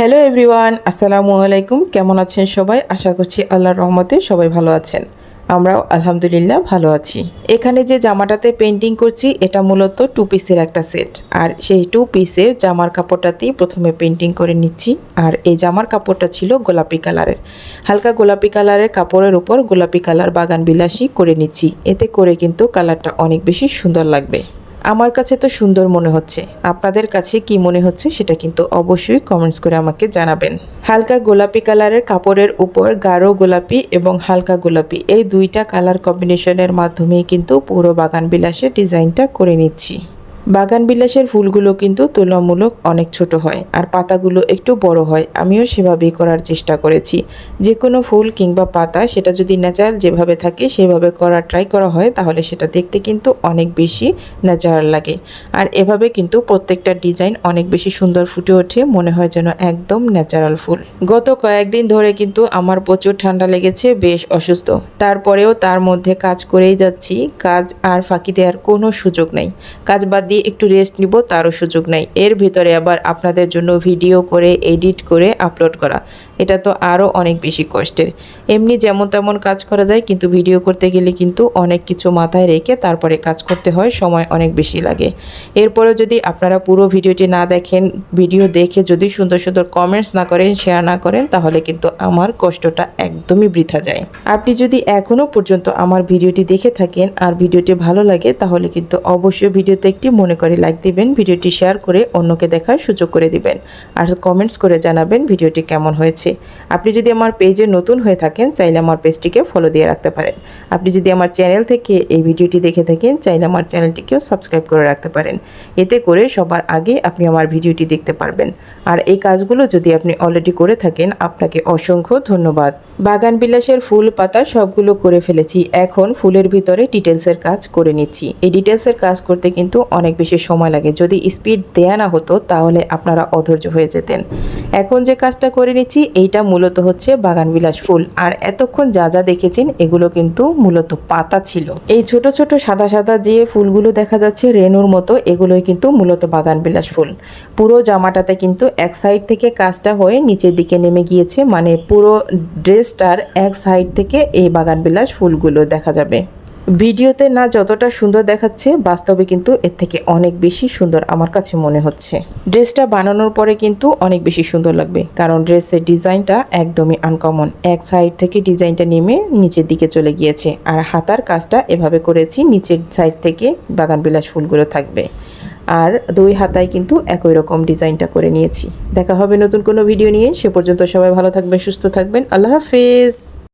Hello everyone, আসসালামু আলাইকুম। কেমন আছেন সবাই? আশা করছি আল্লাহর রহমতে সবাই ভালো আছেন। আমরাও আলহামদুলিল্লাহ ভালো আছি। এখানে যে জামাটাতে পেন্টিং করছি, এটা মূলত টু পিসের একটা সেট আর সেই টু পিসের জামার কাপড়টাতেই প্রথমে পেন্টিং করে নিচ্ছি। আর এই জামার কাপড়টা ছিল গোলাপি কালারের। হালকা গোলাপি কালারের কাপড়ের উপর গোলাপি কালার বাগান বিলাসী করে নিচ্ছি। এতে করে কিন্তু কালারটা অনেক বেশি সুন্দর লাগবে। আমার কাছে তো সুন্দর মনে হচ্ছে। আপনাদের কাছে কি মনে হচ্ছে সেটা কিন্তু অবশ্যই কমেন্টস করে আমাকে জানাবেন। হালকা গোলাপি কালারের কাপড়ের উপর গাঢ় গোলাপি এবং হালকা গোলাপি এই দুইটা কালার কম্বিনেশনের মাধ্যমেই কিন্তু পুরো বাগান বিলাসে ডিজাইনটা করে নিচ্ছি। বাগান বিলাসের ফুলগুলো কিন্তু তুলনামূলক অনেক ছোট হয় আর পাতাগুলো একটু বড় হয়। আমিও সেভাবেই করার চেষ্টা করেছি। যে কোনো ফুল কিংবা পাতা সেটা যদি ন্যাচারাল যেভাবে থাকে সেভাবে করার ট্রাই করা হয় তাহলে সেটা দেখতে কিন্তু অনেক বেশি ন্যাচারাল লাগে। আর এভাবে কিন্তু প্রত্যেকটা ডিজাইন অনেক বেশি সুন্দর ফুটে ওঠে, মনে হয় যেন একদম ন্যাচারাল ফুল। গত কয়েকদিন ধরে কিন্তু আমার প্রচুর ঠান্ডা লেগেছে, বেশ অসুস্থ। তারপরেও তার মধ্যে কাজ করেই যাচ্ছি। কাজ আর ফাঁকি দেওয়ার কোনো সুযোগ নেই। কাজ বাদ দিয়ে একটু রেস্ট নিব, তারও সুযোগ নাই। এর ভিতরে আবার আপনাদের জন্য ভিডিও করে এডিট করে আপলোড করা। এটা তো আরও অনেক বেশি কষ্টের। এমনি যেমন তেমন কাজ করা যায়, কিন্তু ভিডিও করতে গেলে কিন্তু অনেক কিছু মাথায় রেখে তারপরে কাজ করতে হয়, সময় অনেক বেশি লাগে। এরপরে যদি আপনারা পুরো ভিডিওটি না দেখেন ভিডিও দেখে যদি সুন্দর সুন্দর কমেন্টস না করেন শেয়ার না করেন, তাহলে কিন্তু আমার কষ্টটা একদমই বৃথা যায়। আপনি যদি এখনও পর্যন্ত আমার ভিডিওটি দেখে থাকেন আর ভিডিওটি ভালো লাগে, তাহলে কিন্তু অবশ্যই ভিডিওতে একটি মনে করে লাইক দিবেন, ভিডিওটি শেয়ার করে অন্যকে দেখার সুযোগ করে দিবেন। আর কমেন্টস করে জানাবেন ভিডিওটি কেমন হয়েছে। আপনি যদি আমার পেজে নতুন হয়ে থাকেন, চাইলে আমার পেজটিকে ফলো দিয়ে রাখতে পারেন। আপনি যদি আমার চ্যানেল থেকে এই ভিডিওটি দেখে থাকেন, চাইলে আমার চ্যানেলটিকেও সাবস্ক্রাইব করে রাখতে পারেন। এতে করে সবার আগে আপনি আমার ভিডিওটি দেখতে পারবেন। আর এই কাজগুলো যদি আপনি অলরেডি করে থাকেন, আপনাকে অসংখ্য ধন্যবাদ। বাগান বিলাসের ফুল, পাতা সবগুলো করে ফেলেছি। এখন ফুলের ভিতরে ডিটেলসের কাজ করে নিচ্ছি। এই ডিটেলসের কাজ করতে কিন্তু অনেক বেশি সময় লাগে। যদি স্পিড দেয়া না হতো, তাহলে আপনারা অধৈর্য হয়ে যেতেন। এখন যে কাজটা করে নিচ্ছি, এইটা মূলত হচ্ছে বাগান বিলাস ফুল। আর এতক্ষণ যা যা দেখেছেন, এগুলো কিন্তু মূলত পাতা ছিল। এই ছোট ছোট সাদা সাদা যে ফুলগুলো দেখা যাচ্ছে রেনুর মতো, এগুলোই কিন্তু মূলত বাগান বিলাস ফুল। পুরো জামাটাতে কিন্তু এক সাইড থেকে কাজটা হয়ে নিচের দিকে নেমে গিয়েছে। মানে পুরো ড্রেসটার এক সাইড থেকে এই বাগান বিলাস ফুলগুলো দেখা যাবে। ভিডিওতে না যতটা সুন্দর দেখাচ্ছে, বাস্তবে কিন্তু এর থেকে অনেক বেশি সুন্দর আমার কাছে মনে হচ্ছে। ড্রেসটা বানানোর পরে কিন্তু অনেক বেশি সুন্দর লাগবে, কারণ ড্রেসের ডিজাইনটা একদমই আনকমন এক সাইড থেকে ডিজাইনটা নেমে নিচের দিকে চলে গিয়েছে, আর হাতার কাজটা এভাবে করেছি, নিচের সাইড থেকে বাগান বিলাস ফুলগুলো থাকবে। আর দুই হাতায় কিন্তু একই রকম ডিজাইনটা করে নিয়েছি। দেখা হবে নতুন কোনো ভিডিও নিয়ে, সে পর্যন্ত সবাই ভালো থাকবেন, সুস্থ থাকবেন, আল্লাহ হাফেজ।